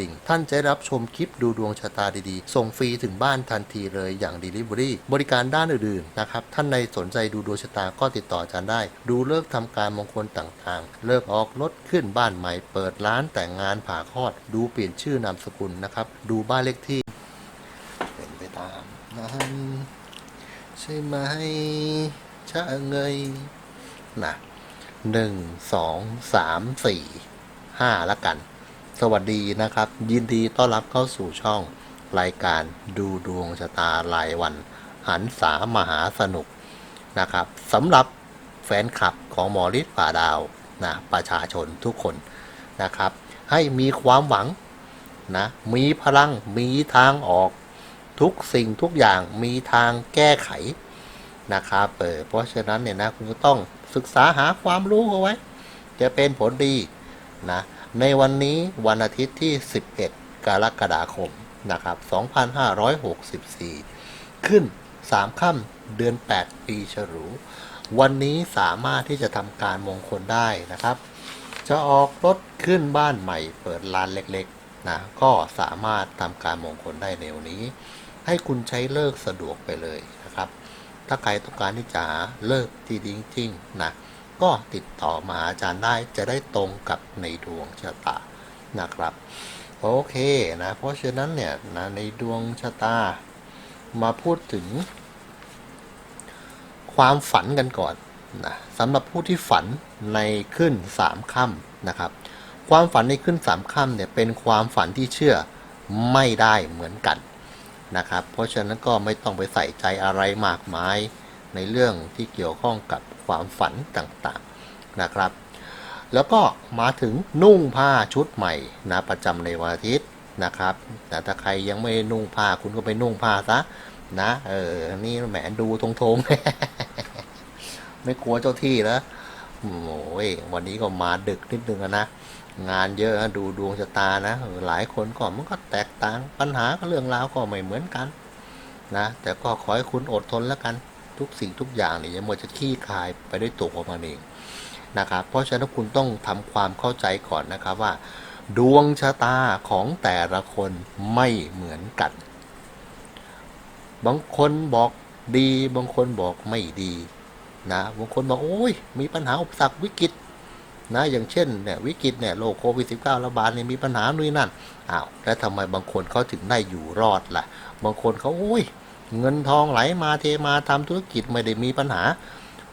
ดิ่ง ท่านจะรับชมคลิปดูดวงชะตาดีๆ ส่งฟรีถึงบ้านทันทีเลยอย่าง Delivery บริการด้านอื่นๆนะครับ ท่านในสนใจดูดวงชะตาก็ติดต่ออาจารย์ได้ ดูเลิกษ์ทำการมงคลต่างๆ เลิกออกรถขึ้นบ้านใหม่ เปิดร้านแต่งงานผ่าคลอด ดูเปลี่ยนชื่อนามสกุลนะครับ ดูบ้านเลขที่ เป็นไปตามนั้นใช่ไหมชะเงยนะหนึ่งสองสามสี่ห้าละกัน สวัสดีนะครับ ยินดีต้อนรับเข้าสู่ช่องรายการดูดวงชะตารายวัน หันสามหาสนุกนะครับสำหรับแฟนคลับของหมอฤทธิ์ป่าดาวนะประชาชนทุกคนนะครับ ให้มีความหวังนะมีพลังมีทางออกทุกสิ่งทุกอย่างมีทางแก้ไขนะครับเออเพราะฉะนั้นเนี่ยนะคุณก็ต้องศึกษาหาความรู้เอาไว้ จะเป็นผลดีนะ ในวันนี้วันอาทิตย์ที่ 11 กรกฎาคมนะครับ 2564 ขึ้น 3 ค่ำเดือน 8 ปีฉลู วันนี้สามารถที่จะทำการมงคลได้นะครับ จะออกรถขึ้นบ้านใหม่เปิดร้านเล็กๆนะก็สามารถทำการมงคลได้ในวันนี้ ให้คุณใช้เลิกสะดวกไปเลยนะครับ ถ้าใครต้องการที่จะเลิกที่จริงๆนะ ก็ติดต่อมาอาจารย์ได้จะได้ตรงกับในดวงชะตานะครับ โอเคนะเพราะฉะนั้นเนี่ยนะในดวงชะตามาพูดถึง ความฝันกันก่อนนะสำหรับผู้ที่ฝันในขึ้นสามค่ำนะครับ ความฝันในขึ้นสามค่ำเนี่ยเป็นความฝันที่เชื่อไม่ได้เหมือนกันนะครับ เพราะฉะนั้นก็ไม่ต้องไปใส่ใจอะไรมากมาย ในเรื่องที่เกี่ยวข้องกับความฝันต่างๆนะครับ แล้วก็มาถึงนุ่งผ้าชุดใหม่นะประจำในวันอาทิตย์นะครับแต่ถ้าใครยังไม่นุ่งผ้าคุณก็ไปนุ่งผ้าซะนะเออนี่แหมดูทงๆไม่กลัวเจ้าที่แล้วโอ้ยวันนี้ก็มาดึกนิดนึงนะงานเยอะดูดวงชะตานะ หลายคนก็มันก็แตกต่างปัญหาก็เรื่องราวก็ไม่เหมือนกันนะแต่ก็ขอให้คุณอดทนแล้วกัน ทุกสิ่งทุกอย่างเนี่ยมัวจะขี้คายไปด้วยตัวของมันเองนะครับ เพราะฉะนั้นคุณต้องทำความเข้าใจก่อนนะครับว่า ดวงชะตาของแต่ละคนไม่เหมือนกัน บางคนบอกดี บางคนบอกไม่ดีนะบางคนบอกโอ้ยมีปัญหาอุปสรรควิกฤตนะอย่างเช่นเนี่ยวิกฤตเนี่ยโรคโควิด -19 ระบาดเนี่ยมีปัญหานู่นนั่นอ้าวแล้วทำไมบางคนเขาถึงได้อยู่รอดล่ะ บางคนเขาโอ้ย เงินทองไหลมาเทมาทำธุรกิจไม่ได้มีปัญหา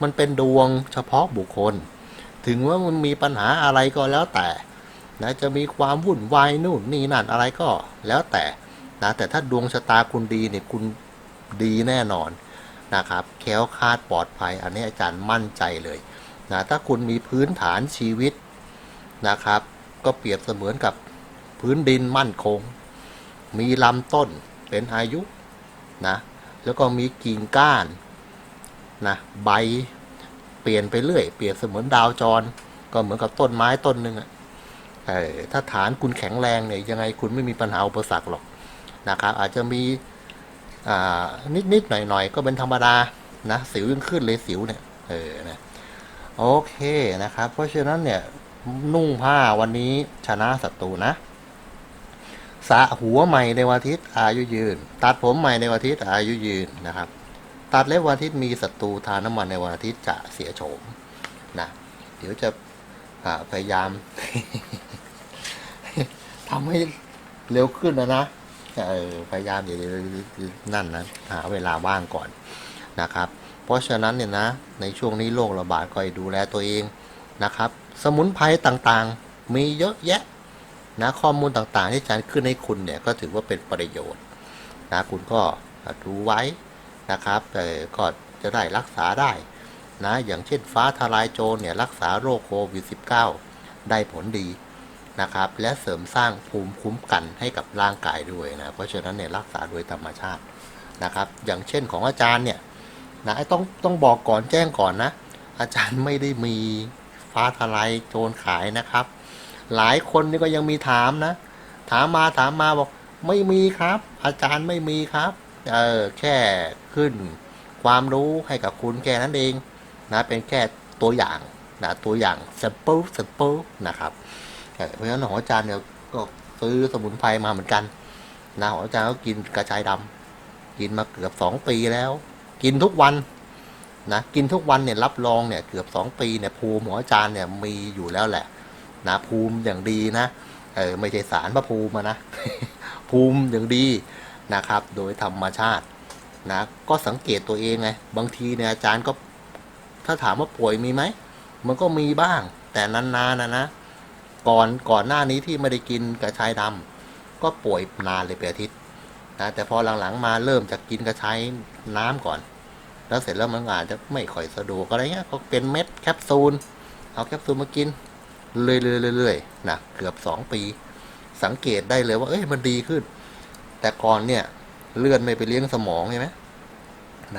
มันเป็นดวงเฉพาะบุคคล ถึงว่ามันมีปัญหาอะไรก็แล้วแต่นะจะมีความวุ่นวายนู่นนี่นั่นอะไรก็แล้วแต่นะแต่ถ้าดวงชะตาคุณดีเนี่ยคุณดีแน่นอนนะครับแค้วคาดปลอดภัย อันนี้อาจารย์มั่นใจเลยนะถ้าคุณมีพื้นฐานชีวิตนะครับ ก็เปรียบเสมือนกับพื้นดินมั่นคง มีลำต้นเป็นอายุ นะแล้วก็มีกิ่งก้านนะใบเปลี่ยนไปเรื่อย เปรียบเสมือนดาวจร ก็เหมือนกับต้นไม้ต้นหนึ่งอะเออถ้าฐานคุณแข็งแรงเนี่ยยังไงคุณไม่มีปัญหาอุปสรรคหรอกนะครับอาจจะมีอ่านิดๆหน่อยๆก็เป็นธรรมดานะสิวยังขึ้นเลยสิวเนี่ยเออนะโอเคนะครับ เพราะฉะนั้นเนี่ยนุ่งผ้าวันนี้ชนะศัตรูนะ สะหัวใหม่ในวันอาทิตย์อายุยืน ตัดผมใหม่ในวันอาทิตย์อายุยืนนะครับ ตัดเล็บวันอาทิตย์มีศัตรูทาน้ำมันในวันอาทิตย์จะเสียโฉมนะเดี๋ยวจะพยายามทำให้เร็วขึ้นนะนะพยายามอย่านั่นนะหาเวลาว่างก่อนนะครับ เพราะฉะนั้นเนี่ยนะ ในช่วงนี้โรคระบาดก็ให้ดูแลตัวเองนะครับ สมุนไพรต่างๆ มีเยอะแยะ นะข้อมูลต่างๆ ที่อาจารย์ขึ้นให้คุณเนี่ยก็ถือว่าเป็นประโยชน์นะคุณก็ดูไว้นะครับแต่ก็จะได้รักษาได้นะอย่างเช่นฟ้าทลายโจรเนี่ยรักษาโรคโควิด -19 ได้ผลดีนะครับ และเสริมสร้างภูมิคุ้มกันให้กับร่างกายด้วยนะ เพราะฉะนั้นเนี่ยรักษาโดยธรรมชาตินะครับ อย่างเช่นของอาจารย์เนี่ยนะต้องต้องบอกก่อนแจ้งก่อนนะ อาจารย์ไม่ได้มีฟ้าทลายโจรขายนะครับ หลายคนนี่ก็ยังมีถามนะ ถามมาถามมาบอกไม่มีครับ อาจารย์ไม่มีครับ เออแค่ขึ้น ความรู้ให้กับคุณแค่นั้นเองนะเป็นแค่ตัวอย่างนะตัวอย่าง sample sample นะครับเพราะฉะนั้นของอาจารย์เนี่ยก็ซื้อสมุนไพรมาเหมือนกันนะของอาจารย์ก็กินกระชายดำกินมาเกือบสองปีแล้ว กินทุกวันนะกินทุกวันเนี่ยรับรองเนี่ยเกือบสองปีเนี่ยภูมิของอาจารย์เนี่ยมีอยู่แล้วแหละ นะภูมิอย่างดีนะเออไม่ใช่สารพระภูมินะภูมิอย่างดีนะครับ โดยธรรมชาตินะก็สังเกตตัวเองไงบางทีเนี่ยอาจารย์ก็ถ้าถามว่าป่วยมีไหมมันก็มีบ้าง แต่นานๆนะนะก่อนก่อนหน้านี้ที่ไม่ได้กินกระชายดำก็ป่วยนานเลยเป็นอาทิตย์นะแต่พอหลังๆมาเริ่มจากกินกระชายน้ำก่อน แล้วเสร็จแล้วมันอาจจะไม่ค่อยสะดวกอะไรเงี้ยก็เป็นเม็ดแคปซูลเอาแคปซูลมากิน เรื่อยๆๆๆนะเกือบสองปี สังเกตได้เลยว่า เอ้ยมันดีขึ้น แต่ก่อนเนี่ย เลือดไม่ไปเลี้ยงสมองใช่ไหม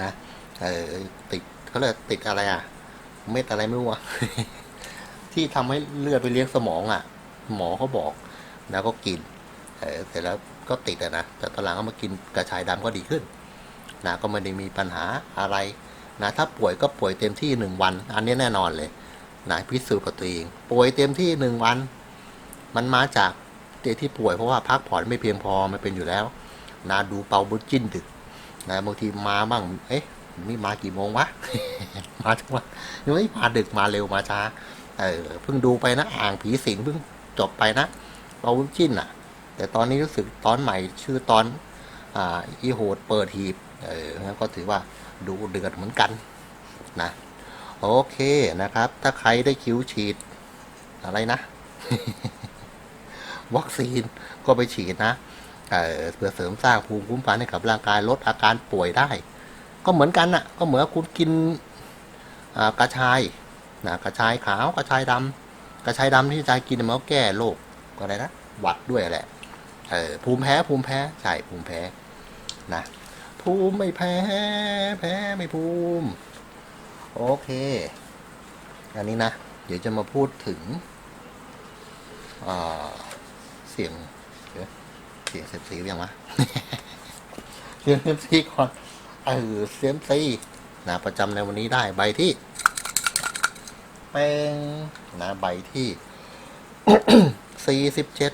นะเออติดเขาเรียกติดอะไรอะ เม็ดอะไรไม่รู้อะที่ทำให้เลือดไปเลี้ยงสมองอะ หมอเขาบอกนะก็กินเออเสร็จแล้วก็ติดอะนะแต่ตอนหลังก็มากินกระชายดำก็ดีขึ้นนะก็ไม่ได้มีปัญหาอะไรนะถ้าป่วยก็ป่วยเต็มที่หนึ่งวัน อันนี้แน่นอนเลย นะพิสูจน์กับตัวเอง ป่วยเต็มที่หนึ่งวัน มันมาจากเตที่ป่วยเพราะว่าพักผ่อนไม่เพียงพอมันเป็นอยู่แล้วนะดูเปาบุจิ้นดึกนะบางทีมาบ้างเอ๊ะนี่มากี่โมงวะมาจังวะเฮ้ยมาดึกมาเร็วมาช้าเออเพิ่งดูไปนะอ่างผีสิงเพิ่งจบไปนะเปาบุจิ้นอะ แต่ตอนนี้รู้สึกตอนใหม่ชื่อตอนอ่าอีโหดเปิดหีบเออก็ถือว่าดูเดือดเหมือนกันนะ โอเคนะครับ ถ้าใครได้คิวฉีด อะไรนะ วัคซีนก็ไปฉีดนะเเพื่อเสริมสร้างภูมิคุ้มกันให้กับร่างกายลดอาการป่วยได้ ก็เหมือนกันน่ะ ก็เหมือนคุณกินกระชายนะกระชายขาวกระชายดำกระชายดำที่อาจารย์กินมันก็แก้โรคอะไรนะหวัดด้วยแหละเออภูมิแพ้ภูมิแพ้ใช่ภูมิแพ้นะภูมิไม่แพ้แพ้ไม่ภูมิ โอเค อันนี้นะ เดี๋ยวจะมาพูดถึงเสียงเสียงเซมซีหรือยังวะเสียงเซมซีก่อนเออเซมซีนะประจำในวันนี้ได้ใบที่เป็นนะใบที่สี่สิบเจ็ด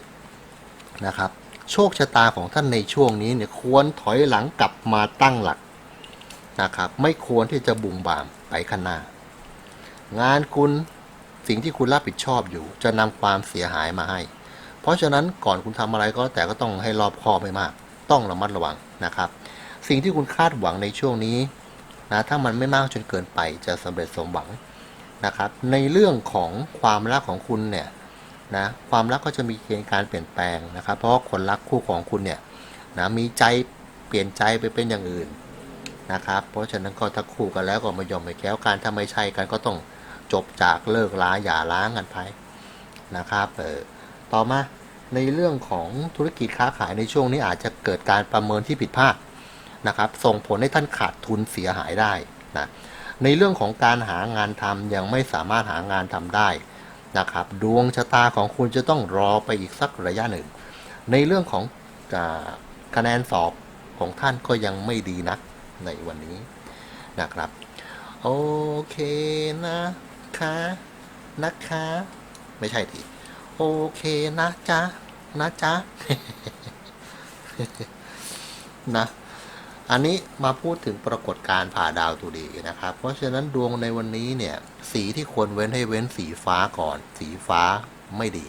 นะครับ โชคชะตาของท่านในช่วงนี้เนี่ยควรถอยหลังกลับมาตั้งหลักนะครับ ไม่ควรที่จะบุ่งบาม ไปข้างหน้า งานคุณสิ่งที่คุณรับผิดชอบอยู่ จะนำความเสียหายมาให้ เพราะฉะนั้นก่อนคุณทำอะไรก็แต่ก็ต้องให้รอบคอบไม่มาก ต้องระมัดระวังนะครับ สิ่งที่คุณคาดหวังในช่วงนี้นะถ้ามันไม่มากจนเกินไปจะสำเร็จสมหวังนะครับ ในเรื่องของความรักของคุณเนี่ยนะความรักก็จะมีเกณฑ์การเปลี่ยนแปลงนะครับ เพราะคนรักคู่ของคุณเนี่ยนะมีใจเปลี่ยนใจไปเป็นอย่างอื่น นะครับ เพราะฉะนั้นก็ถ้าคู่กันแล้วก็ไม่ยอมไม่แก้วกันถ้าไม่ใช่กันก็ต้องจบจากเลิกล้าอย่าล้างกันไปนะครับเออต่อมาในเรื่องของธุรกิจค้าขายในช่วงนี้อาจจะเกิดการประเมินที่ผิดพลาดนะครับ ส่งผลให้ท่านขาดทุนเสียหายได้นะในเรื่องของการหางานทำยังไม่สามารถหางานทำได้นะครับ ดวงชะตาของคุณจะต้องรอไปอีกสักระยะหนึ่งในเรื่องของอคะแนนสอบของท่านก็ยังไม่ดีนัก ในวันนี้นะครับ โอเคนะคะนะคะ ไม่ใช่ทีโอเคนะจ๊ะนะจ๊ะนะ อันนี้มาพูดถึงปรากฏการณ์ผ่าดาวตุดีนะครับ เพราะฉะนั้นดวงในวันนี้เนี่ย สีที่ควรเว้นให้เว้นสีฟ้าก่อน สีฟ้าไม่ดี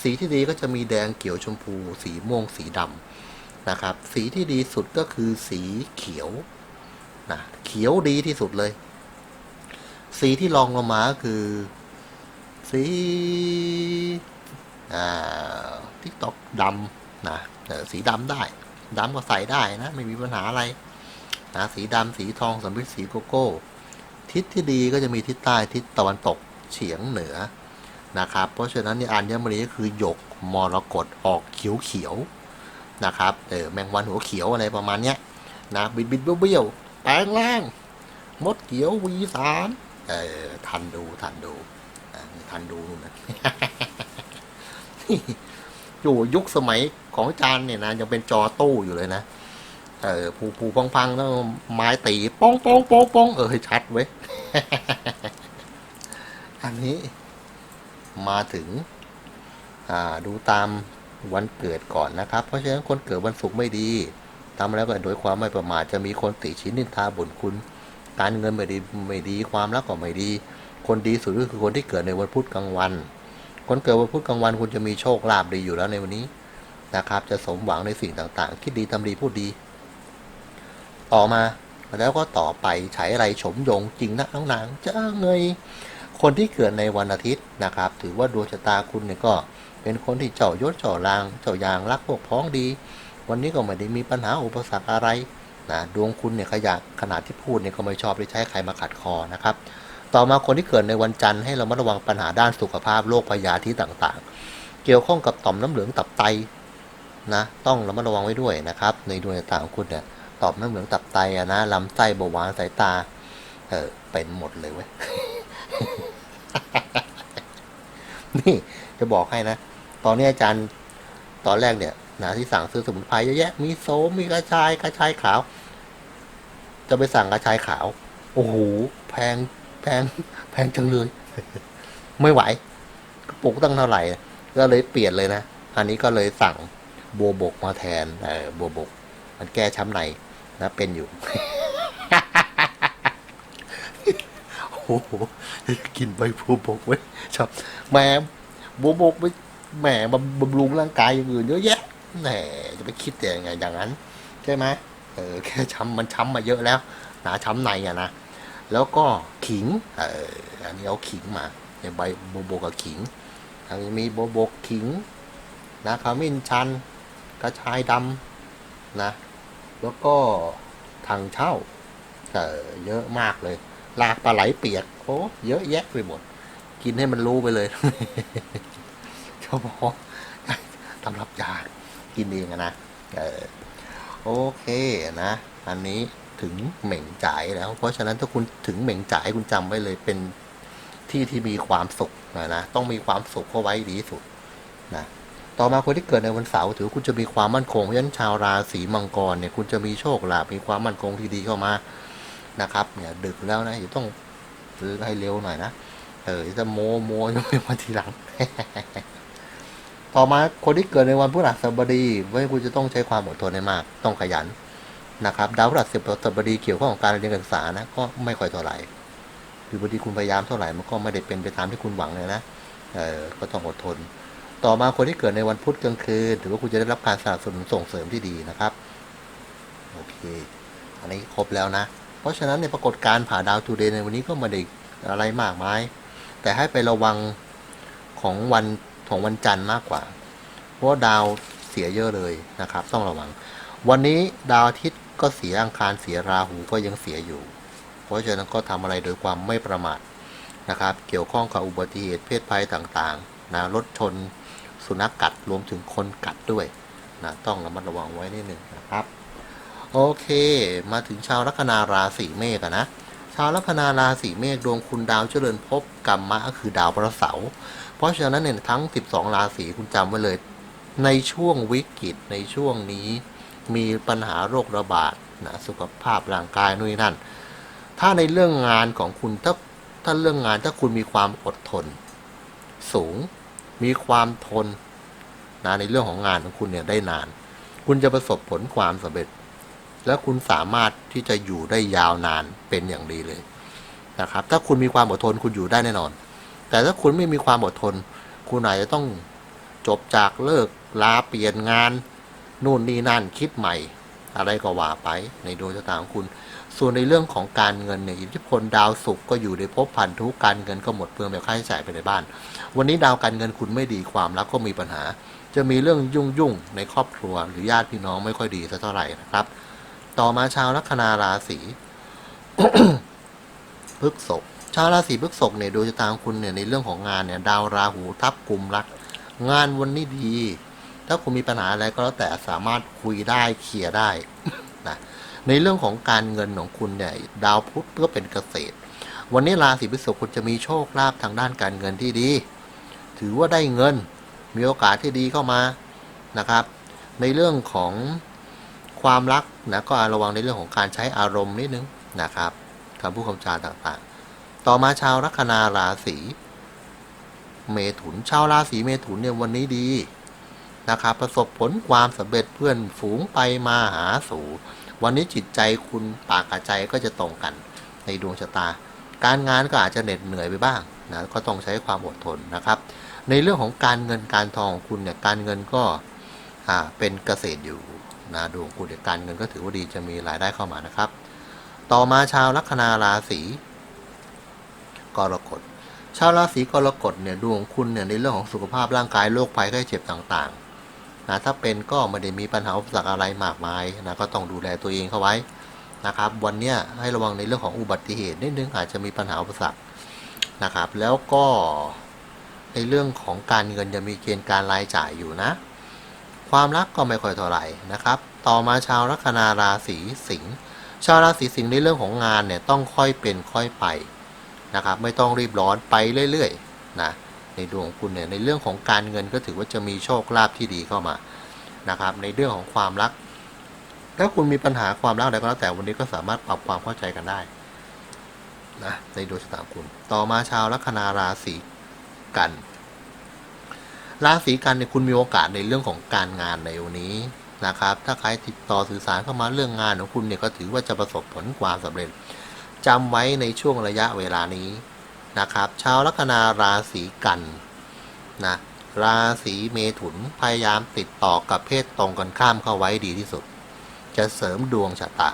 สีที่ดีก็จะมีแดงเขียวชมพู สีม่วงสีดำนะครับ สีที่ดีสุดก็คือสีเขียว นะเขียวดีที่สุดเลย สีที่รองลงมาก็คือ สีทิกตอกดำนะสีดำได้ดำก็ใส่ได้นะ ไม่มีปัญหาอะไรนะสีดำสีทองสัมฤทธิ์สีโกโก้ ทิศที่ดีก็จะมีทิศใต้ทิศตะวันตกเฉียงเหนือนะครับ เพราะฉะนั้นเนี่ยอัญมณีก็คือหยกมรกตออกเขียวเขียวนะครับ เออแมงวันหัวเขียวอะไรประมาณเนี้ยนะบิดบิดเบี้ยว แปลงร่าง มดเขียววีสามเออทันดูทันดูอะทันดูนู่นนะอยู่ยุคสมัยของอาจารย์เนี่ยนะยังเป็นจอตู้อยู่เลยนะเออผูผูพังพังแล้วไม้ตีป้องป้องป้องป้องเออชัดเว้ยอันนี้มาถึง อ่าดูตามวันเกิดก่อนนะครับ เพราะฉะนั้นคนเกิดวันศุกร์ไม่ดี ทำแล้วก็โดยความไม่ประมาทจะมีคนติชินนินทาบ่นคุณ การเงินไม่ดีไม่ดีความรักก็ไม่ดี คนดีสุดก็คือคนที่เกิดในวันพุธกลางวัน คนเกิดวันพุธกลางวันคุณจะมีโชคลาภดีอยู่แล้วในวันนี้นะครับ จะสมหวังในสิ่งต่างๆ คิดดีทำดีพูดดี ต่อมาแล้วก็ต่อไปฉายไรฉมยงจริงนะน้องนางจะเงยคนที่เกิดในวันอาทิตย์นะครับ ถือว่าดวงชะตาคุณเนี่ยก็เป็นคนที่เจ้ายศเจ้าลาง เจ้ายางรักพวกพ้องดี วันนี้ก็ไม่ได้มีปัญหาอุปสรรคอะไรนะดวงคุณเนี่ยขยะขนาดที่พูดเนี่ยก็ไม่ชอบที่ใช้ใครมาขัดคอนะครับ ต่อมาคนที่เกิดในวันจันทร์ให้เรามาระวังปัญหาด้านสุขภาพโรคพยาธิต่างๆ เกี่ยวข้องกับต่อมน้ำเหลืองตับไตนะต้องระมัดระวังไว้ด้วยนะครับ ในดวงตาของคุณเนี่ยต่อมน้ำเหลืองตับไตอะนะลำไส้เบาหวานสายตาเออเป็นหมดเลยเว้ยนี่จะบอกให้นะ ตอนนี้อาจารย์ตอนแรกเนี่ย นะที่สั่งซื้อสมุนไพรเยอะแยะมีโสมมีกระชายกระชายขาว จะไปสั่งกระชายขาว โอ้โหแพงแพงแพงจังเลย ไม่ไหวกระปุกตั้งเท่าไหร่ ก็เลยเปลี่ยนเลยนะ อันนี้ก็เลยสั่งบัวบกมาแทนเออบัวบก มันแก้ช้ำในนะเป็นอยู่โอ้โหกินใบบัวบกไว้ชอบแหมบัวบกไปแหมบำรุงร่างกายอย่างอื่นเยอะแยะ แหมจะไปคิดแต่ยังไงอย่างนั้น ใช่ไหมเออแค่ช้ำมันช้ำมาเยอะแล้วหนาช้ำในอะนะแล้วก็ขิงเอออันนี้เอาขิงมาเนี่ยใบโบโบกับขิงอันนี้มีโบโบกขิงนะขมิ้นชันกระชายดำนะแล้วก็ทางเช่าเออเยอะมากเลยลากปลาไหลเปียกโอ้เยอะแยะไปหมด กินให้มันรู้ไปเลยเขาบอกตำรับยา กินเองอะนะเออโอเคนะ อันนี้ถึงเหม่งจ่ายแล้ว เพราะฉะนั้นถ้าคุณถึงเหม่งจ่ายคุณจำไว้เลยเป็นที่ที่มีความสุขนะนะต้องมีความสุขเข้าไว้ดีสุดนะต่อมาคนที่เกิดในวันเสาร์ถือคุณจะมีความมั่นคงเพราะฉะนั้นชาวราศีมังกรเนี่ยคุณจะมีโชคลาภมีความมั่นคงที่ดีเข้ามานะครับเนี่ยดึกแล้วนะอย่าต้องซื้อให้เร็วหน่อยนะเออจะโมโมยังไม่มาทีหลัง ต่อมาคนที่เกิดในวันพฤหัสบดีไว้คุณจะต้องใช้ความอดทนให้มาก ต้องขยันนะครับดาวพฤหัสบดีเกี่ยวข้องกับการเรียนการศึกษานะก็ไม่ค่อยเท่าไหร่คือบางทีคุณพยายามเท่าไหร่มันก็ไม่ได้เป็นไปตามที่คุณหวังเลยนะเออก็ต้องอดทน ต่อมาคนที่เกิดในวันพุธกลางคืนถือว่าคุณจะได้รับการสนับสนุนส่งเสริมที่ดีนะครับโอเค อันนี้ครบแล้วนะ เพราะฉะนั้นในปรากฏการณ์ผ่าดาวทูเดย์ในวันนี้ก็ไม่ได้อะไรมากมายแต่ให้ไประวังของวัน ของวันจันทร์มากกว่า เพราะดาวเสียเยอะเลยนะครับ ต้องระวัง วันนี้ดาวอาทิตย์ก็เสียอังคารเสียราหูก็ยังเสียอยู่ เพราะฉะนั้นก็ทำอะไรโดยความไม่ประมาทนะครับ เกี่ยวข้องกับอุบัติเหตุเพศภัยต่างๆนะรถชนสุนัขกัดรวมถึงคนกัดด้วยนะต้องระมัดระวังไว้นิดหนึ่งนะครับ โอเค มาถึงชาวลัคนาราศีเมษนะชาวลัคนาราศีเมษดวงคุณดาวเจริญภพกรรมะก็คือดาวพระเสาร์ เพราะฉะนั้นเนี่ยทั้ง 12 ราศีคุณจำไว้เลย ในช่วงวิกฤตในช่วงนี้มีปัญหาโรคระบาดนะสุขภาพร่างกายนู่นนนั่น ถ้าในเรื่องงานของคุณถ้าถ้าเรื่องงานถ้าคุณมีความอดทน สูง มีความทนนะในเรื่องของงานของคุณเนี่ยได้นาน คุณจะประสบผลความสำเร็จ และคุณสามารถที่จะอยู่ได้ยาวนานเป็นอย่างดีเลยนะครับ ถ้าคุณมีความอดทนคุณอยู่ได้แน่นอน แต่ถ้าคุณไม่มีความอดทน คุณอาจจะต้องจบจากเลิกลาเปลี่ยนงาน นู่นนี่นั่นคิดใหม่ อะไรก็ว่าไปในดวงชะตาของคุณ ส่วนในเรื่องของการเงินเนี่ยอิทธิพลดาวศุกร์ก็อยู่ในภพพันธุการเงินก็หมดเปลืองแบบค่าใช้จ่ายไปในบ้าน วันนี้ดาวการเงินคุณไม่ดีความรักก็มีปัญหา จะมีเรื่องยุ่งยุ่งในครอบครัว หรือญาติพี่น้องไม่ค่อยดีสักเท่าไหร่นะครับ ต่อมาชาวลัคนาราศีพฤกษภ ชาวราศีพฤษภเนี่ยดวงชะตาของคุณเนี่ยในเรื่องของงานเนี่ยดาวราหูทับกลุ่มรัก งานวันนี้ดี ถ้าคุณมีปัญหาอะไรก็แล้วแต่สามารถคุยได้เคลียร์ได้นะในเรื่องของการเงินของคุณเนี่ยดาวพุธก็เป็นเกษตร วันนี้ราศีพฤษภคุณจะมีโชคลาภทางด้านการเงินที่ดี ถือว่าได้เงินมีโอกาสที่ดีเข้ามานะครับ ในเรื่องของความรักนะก็ระวังในเรื่องของการใช้อารมณ์นิดนึงนะครับคำพูดคำจาต่างๆ ต่อมาชาวลัคนาราศีเมถุน ชาวราศีเมถุนเนี่ยวันนี้ดีนะครับประสบผลความสำเร็จเพื่อนฝูงไปมาหาสู่วันนี้จิตใจคุณปากกับใจก็จะตรงกันในดวงชะตา การงานก็อาจจะเหน็ดเหนื่อยไปบ้างนะก็ต้องใช้ความอดทนนะครับ ในเรื่องของการเงินการทองของคุณเนี่ยการเงินก็เป็นเกษตรอยู่นะดวงคุณเนี่ยการเงินก็ถือว่าดีจะมีรายได้เข้ามานะครับ ต่อมาชาวลัคนาราศี กรกฎ ชาวราศีกรกฎเนี่ยดวงคุณเนี่ยในเรื่องของสุขภาพร่างกายโรคภัยไข้เจ็บต่างๆนะถ้าเป็นก็ไม่ได้มีปัญหาอุปสรรคอะไรมากมายนะก็ต้องดูแลตัวเองเข้าไว้นะครับ วันนี้ให้ระวังในเรื่องของอุบัติเหตุนิดนึงอาจจะมีปัญหาอุปสรรคนะครับ แล้วก็ในเรื่องของการเงินจะมีเกณฑ์การรายจ่ายอยู่นะ ความรักก็ไม่ค่อยเท่าไหร่นะครับ ต่อมาชาวลัคนาราศีสิงห์ชาวราศีสิงห์ในเรื่องของงานเนี่ยต้องค่อยเป็นค่อยไป นะครับไม่ต้องรีบร้อนไปเรื่อยๆนะในดวงคุณเนี่ยในเรื่องของการเงินก็ถือว่าจะมีโชคลาภที่ดีเข้ามานะครับในเรื่องของความรัก ถ้าคุณมีปัญหาความรักอะไรก็แล้วแต่วันนี้ก็สามารถปรับความเข้าใจกันได้นะในดวงชะตาคุณ ต่อมาชาวลัคนาราศีกัน ราศีกันเนี่ยคุณมีโอกาสในเรื่องของการงานในวันนี้นะครับ ถ้าใครติดต่อสื่อสารเข้ามาเรื่องงานของคุณเนี่ยก็ถือว่าจะประสบผลความสำเร็จ จำไว้ในช่วงระยะเวลานี้นะครับ ชาวลัคนาราศีกันนะราศีเมถุนพยายามติดต่อกับเพศตรงกันข้ามเข้าไว้ดีที่สุด จะเสริมดวงชะตา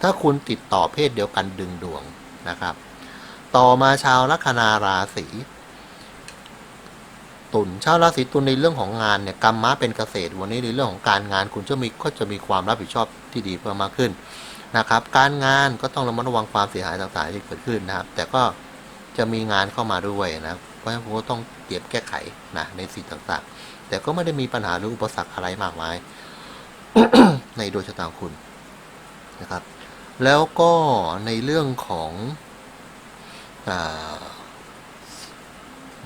ถ้าคุณติดต่อเพศเดียวกันดึงดวงนะครับ ต่อมาชาวลัคนาราศีตุลชาวราศีตุลในเรื่องของงานเนี่ยกรรมะเป็นเกษตร วันนี้ในเรื่องของการงานคุณจะมีก็จะมีความรับผิดชอบที่ดีเพิ่มมากขึ้น นะครับ การงานก็ต้องระมัดระวังความเสียหายต่างๆที่เกิดขึ้นนะครับ แต่ก็จะมีงานเข้ามาด้วยนะเพราะฉะนั้นผมก็ต้องเก็บแก้ไขนะในสิ่งต่างๆ แต่ก็ไม่ได้มีปัญหาหรืออุปสรรคอะไรมากมาย ในดวงชะตาคุณนะครับ แล้วก็ในเรื่องของอ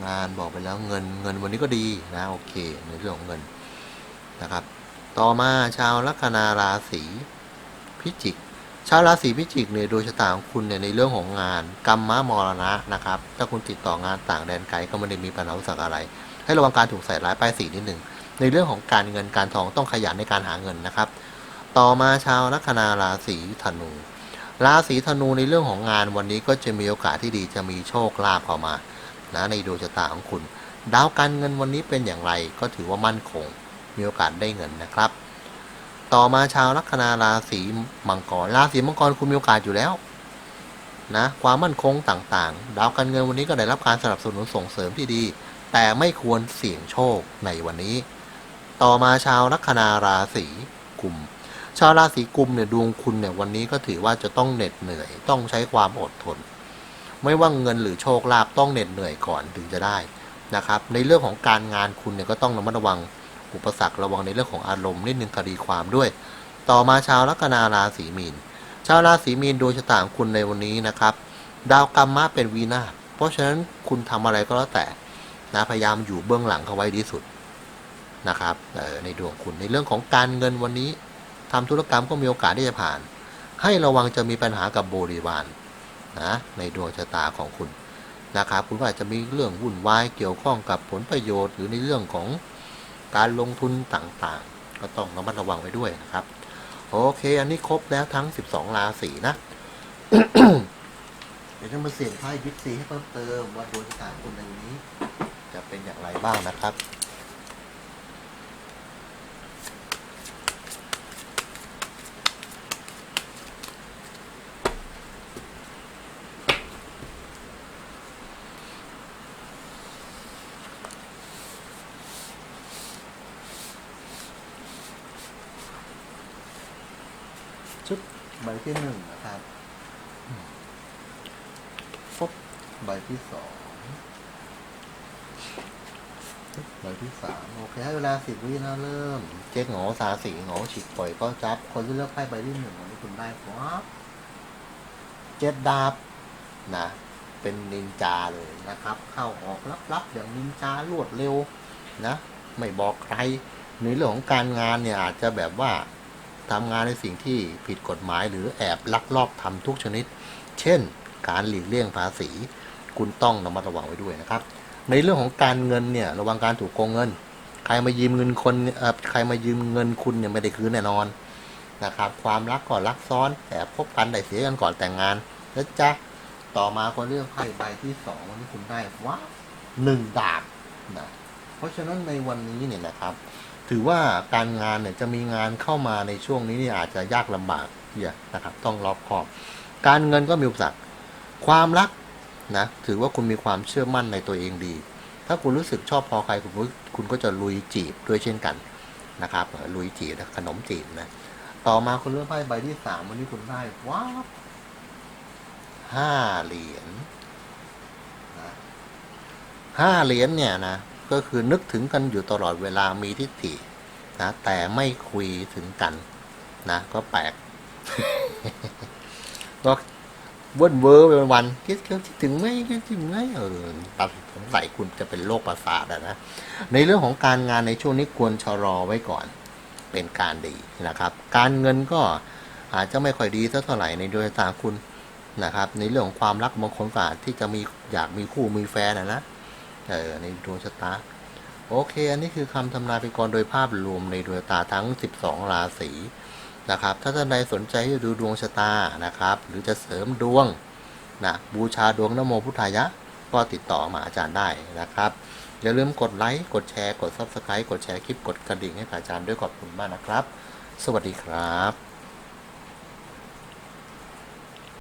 งานบอกไปแล้วเงินเงินวันนี้ก็ดีนะโอเค ในเรื่องของเงินนะครับ ต่อมาชาวลัคนาราศีพิจิก ชาวราศีพิจิกเนี่ยโดยชะตาของคุณเนี่ยในเรื่องของงานกรรมะมรณะนะครับ ถ้าคุณติดต่องานต่างแดนไกลก็ไม่ได้มีปัญหาอุปสรรคอะไร ให้ระวังการถูกใส่ร้ายป้ายสีนิดหนึ่งในเรื่องของการเงินการทองต้องขยันในการหาเงินนะครับ ต่อมาชาวลัคนาราศีธนู ราศีธนูในเรื่องของงานวันนี้ก็จะมีโอกาสที่ดีจะมีโชคลาภเข้ามานะในดวงชะตาของคุณ ดาวการเงินวันนี้เป็นอย่างไรก็ถือว่ามั่นคง มีโอกาสได้เงินนะครับ ต่อมาชาวลัคนาราศีมังกร ราศีมังกรคุณมีโอกาสอยู่แล้วนะความมั่นคงต่างๆ ดาวการเงินวันนี้ก็ได้รับการสนับสนุนส่งเสริมที่ดี แต่ไม่ควรเสี่ยงโชคในวันนี้ ต่อมาชาวลัคนาราศีกุม ชาวราศีกุมเนี่ยดวงคุณเนี่ยวันนี้ก็ถือว่าจะต้องเหน็ดเหนื่อย ต้องใช้ความอดทน ไม่ว่าเงินหรือโชคลาภต้องเหน็ดเหนื่อยก่อนถึงจะได้นะครับ ในเรื่องของการงานคุณเนี่ยก็ต้องระมัดระวัง อุปสรรคระวังในเรื่องของอารมณ์นิดนึงคดีความด้วย ต่อมาชาวลัคนาราศีมีน ชาวราศีมีนดวงชะตาของคุณในวันนี้นะครับ ดาวกรรมะเป็นวีนาเพราะฉะนั้นคุณทำอะไรก็แล้วแต่นะพยายามอยู่เบื้องหลังเขาไว้ดีสุดนะครับออในดวงคุณในเรื่องของการเงินวันนี้ทำธุรกรรมก็มีโอกาสที่จะผ่าน ให้ระวังจะมีปัญหากับบริวารนะในดวงชะตาของคุณนะครับคุณก็อาจจะมีเรื่องวุ่นวายเกี่ยวข้องกับผลประโยชน์ หรือในเรื่องของ การลงทุนต่างๆ ก็ต้องระมัดระวังไว้ด้วยนะครับ โอเค อันนี้ครบแล้วทั้ง 12 ราศีนะ เดี๋ยวจะมาเสี่ยงไพ่ยิปซีให้เพิ่มเติมว่าดวงชะตาคุณในนี้ จะเป็นอย่างไรบ้างนะครับ ที่หนึ่งนะครับ ปุ๊บใบที่สองใบที่สามโอเคให้เวลาสิบวินะเริ่ม เจ๊กหงาสาสีหงาฉีกปล่อยก็จับ คนที่เลือกไพ่ใบที่หนึ่งวันนี้คุณได้ครับเจ็ดดาบนะ เป็นนินจาเลยนะครับ เข้าออกลับๆอย่างนินจารวดเร็วนะ ไม่บอกใครในเรื่องของการงานเนี่ยอาจจะแบบว่า ทำงานในสิ่งที่ผิดกฎหมายหรือแอบลักลอบทำทุกชนิด เช่น การหลีกเลี่ยงภาษี คุณต้องระมัดระวังไว้ด้วยนะครับ ในเรื่องของการเงินเนี่ยระวังการถูกโกงเงิน ใครมายืมเงินคนเอ่อใครมายืมเงินคุณเนี่ยไม่ได้คืนแน่นอนนะครับความรักก็รักซ้อนแต่พบกันได้เสียกันก่อนแต่งงานแล้วจ้ะต่อมาคนเรื่องไพ่ใบที่สองวันนี้คุณได้ว้าหนึ่งดาบนะเพราะฉะนั้นในวันนี้เนี่ยนะครับ ถือว่าการงานเนี่ยจะมีงานเข้ามาในช่วงนี้นี่อาจจะยากลำบากเยอะนะครับ ต้องรอบคอบ การเงินก็มีอุปสรรคความรักนะถือว่าคุณมีความเชื่อมั่นในตัวเองดี ถ้าคุณรู้สึกชอบพอใครคุณก็คุณก็จะลุยจีบด้วยเช่นกันนะครับลุยจีบนะขนมจีบนะต่อมาคุณเลือกไพ่ใบที่สามวันนี้คุณได้ว้าวห้าเหรียญห้าเหรียญเนี่ยนะ ก็คือนึกถึงกันอยู่ตลอดเวลามีทิฏฐินะแต่ไม่คุยถึงกันนะก็แปลกก็เว่นเวอร์ไปวันคิดคิดถึงไหมคิดถึงไหมเออตัดสงสัยคุณจะเป็นโรคประสาทอะนะ ในเรื่องของการงานในช่วงนี้ควรชะลอไว้ก่อนเป็นการดีนะครับ การเงินก็อาจจะไม่ค่อยดีเท่าไหร่ในดวงชะตาคุณนะครับ ในเรื่องของความรักบางคนก็อาจที่จะมีอยากมีคู่มีแฟนนะนะ เออในดวงชะตา โอเค อันนี้คือคำทำนายเป็นกรโดยภาพรวมในดวงชะตาทั้ง 12 ราศีนะครับ ถ้าท่านใดสนใจที่จะดูดวงชะตานะครับ หรือจะเสริมดวงนะบูชาดวงนโมพุทธายะ ก็ติดต่อมาอาจารย์ได้นะครับ อย่าลืมกดไลค์ กดแชร์ กด Subscribe กดแชร์คลิป กดกระดิ่งให้กับอาจารย์ด้วยขอบคุณมากนะครับ สวัสดีครับ